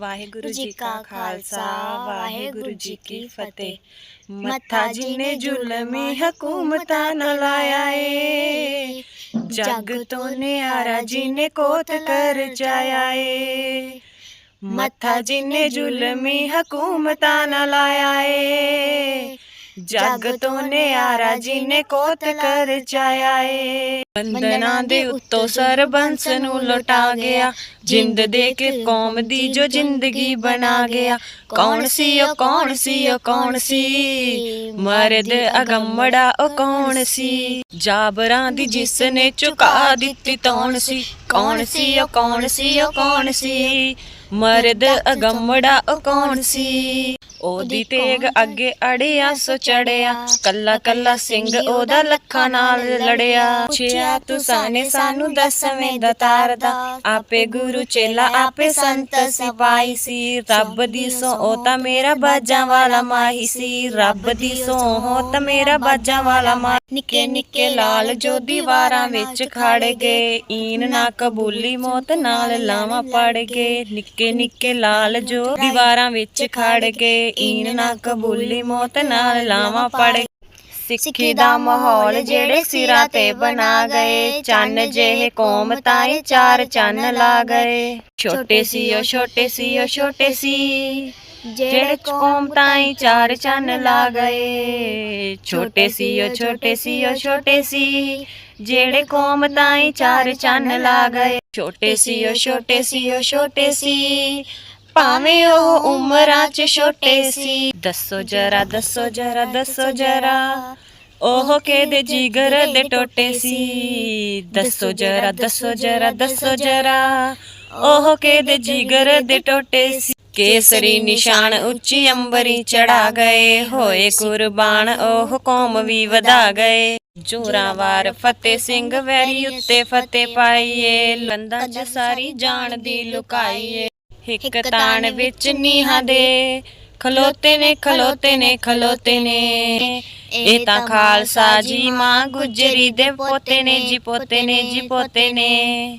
ਵਾਹਿਗੁਰੂ ਜੀ ਕਾ ਖਾਲਸਾ ਵਾਹਿਗੁਰੂ ਜੀ ਕੀ ਫਤਿਹ। ਮੱਥਾ ਜਿਨੇ ਜ਼ੁਲਮੀ ਹਕੂਮਤਾਂ ਨਾ ਲਾਇਆ ਏ। ਜੱਗ ਤੋਂ ਨਿਆਰਾ ਜਿਨੇ ਕੋਤ ਕਰ ਜਾਇਆ ਏ। ਮੱਥਾ ਜਿਨੇ ਜ਼ੁਲਮੀ ਹਕੂਮਤਾਂ ਨਾ ਲਾਇਆ ਏ। ਜਗ ਤੋਂ ਨਿਆਰਾ ਜੀ ਨੇ ਕੋਤ ਕਰ ਜਾਇਆ ਏ ਬੰਦਨਾ ਦੇ ਉੱਤੋਂ ਸਰਬੰਸ ਨੂੰ ਲੁਟਾ ਗਿਆ। ਜਿੰਦ ਦੇ ਕੇ ਕੌਮ ਦੀ ਜੋ ਜ਼ਿੰਦਗੀ ਬਣਾ ਗਿਆ। ਕੌਣ ਸੀ ਉਹ, ਕੌਣ ਸੀ ਉਹ, ਕੌਣ ਸੀ? ਮਰਦ ਅਗੰਮੜਾ ਉਹ ਕੌਣ ਸੀ? ਜਾਬਰਾਂ ਦੀ ਜਿਸ ਨੇ ਝੁਕਾ ਦਿੱਤੀ ਤੌਣ ਸੀ। ਕੌਣ ਸੀ ਉਹ, ਕੌਣ ਸੀ ਉਹ, ਕੌਣ ਸੀ? ਮਰਦ ਅਗੰਮੜਾ ਉਹ ਕੌਣ ਸੀ? ਉਹਦੀ ਤੇਗ ਅੱਗੇ ਅੜਿਆ ਸੋ ਚੜਿਆ। ਕੱਲਾ ਕੱਲਾ ਸਿੰਘ ਉਹਦਾ ਲੱਖਾਂ ਨਾਲ ਲੜਿਆ। ਪੁੱਛਿਆ ਤੂੰ ਸਾਨੇ ਸਾਨੂੰ ਦਸਵੇਂ ਦਾ ਤਾਰਦਾ ਆਪੇ ਗੁਰੂ ਚੇਲਾ ਆਪੇ ਸੰਤ ਸਿਪਾਈ ਸੀ। ਰੱਬ ਦੀ ਸੋ ਉਹ ਤਾਂ ਮੇਰਾ ਬਾਜਾਂ ਵਾਲਾ ਮਾਹੀ ਸੀ। ਰੱਬ ਦੀ ਸੋ ਉਹ ਤਾਂ ਮੇਰਾ ਬਾਜਾਂ ਵਾਲਾ ਨਿੱਕੇ ਨਿੱਕੇ ਲਾਲ ਜੋ ਦੀਵਾਰਾਂ ਵਿੱਚ ਖੜ ਗਏ, ਈਨ ਨਾ ਕਬੂਲੀ ਮੌਤ ਨਾਲ ਲਾਵਾਂ ਪੜ ਗਏ। ਨਿੱਕੇ ਨਿੱਕੇ ਲਾਲ ਜੋ ਦੀਵਾਰਾਂ ਵਿੱਚ ਖੜ ਗਏ, ਈਨ ਨਾ ਕਬੂਲੀ ਮੌਤ ਨਾਲ ਲਾਵਾਂ ਪੜ ਸਿੱਖੀ ਦਾ ਮਾਹੌਲ ਜਿਹੜੇ ਸਿਰਾਂ ਤੇ ਬਣਾ ਗਏ, ਚੰਨ ਜਿਹੇ ਕੌਮ ਤਾਏ ਚਾਰ ਚੰਨ ਲਾ ਗਏ। ਛੋਟੇ ਸੀ ਉਹ ਛੋਟੇ ਸੀ ਉਹ ਛੋਟੇ ਸੀ। ਜਿਹੜੇ ਕੌਮ ਤਾਈ ਚਾਰ ਚੰਨ ਲਾ ਗਏ। ਛੋਟੇ ਸੀ ਉਹ ਛੋਟੇ ਸੀ ਉਹ ਛੋਟੇ ਸੀ ਜਿਹੜੇ ਕੌਮ ਤਾਈ ਚਾਰ ਚੰਨ ਲਾ ਗਏ। ਛੋਟੇ ਸੀ ਉਹ ਛੋਟੇ ਸੀ ਉਹ ਛੋਟੇ ਸੀ। ਭਾਵੇਂ ਉਹ ਉਮਰਾਂ 'ਚ ਛੋਟੇ ਸੀ। ਦੱਸੋ ਜਰਾ ਦੱਸੋ ਜਰਾ ਦੱਸੋ ਜਰਾ। ਉਹ ਕਿਹਦੇ ਜਿਗਰ ਦੇ ਟੋਟੇ ਸੀ? ਦੱਸੋ ਜਰਾ ਦੱਸੋ ਜਰਾ ਦੱਸੋ ਜਰਾ। ਉਹ ਕਿਹਦੇ ਜਿਗਰ ਦੇ ਟੋਟੇ ਸੀ? ਕੇਸਰੀ ਨਿਸ਼ਾਨ ਉੱਚੀ ਅੰਬਰੀ ਚੜਾ ਗਏ, ਹੋਏ ਕੁਰਬਾਨ ਉਹ ਕੌਮ ਵੀ ਵਧਾ ਗਏ। ਜੋਰਾਵਾਰ ਫਤਿਹ ਸਿੰਘ ਵੈਰੀ ਉੱਤੇ ਫਤਿਹ ਪਾਈਏ ਲੰਦਾ ਚ ਸਾਰੀ ਜਾਣ ਦੀ ਲੁਕਾਈਏ। ਹਿੱਕ ਤਾਣ ਵਿੱਚ ਨੀਹਾਂ ਦੇ, ਖਲੋਤੇ ਨੇ ਖਲੋਤੇ ਨੇ ਖਲੋਤੇ ਨੇ। ਇਹ ਤਾਂ ਖਾਲਸਾ ਜੀ ਮਾਂ ਗੁਜਰੀ ਦੇ ਪੋਤੇ ਨੇ, ਜੀ ਪੋਤੇ ਨੇ, ਜੀ ਪੋਤੇ ਨੇ।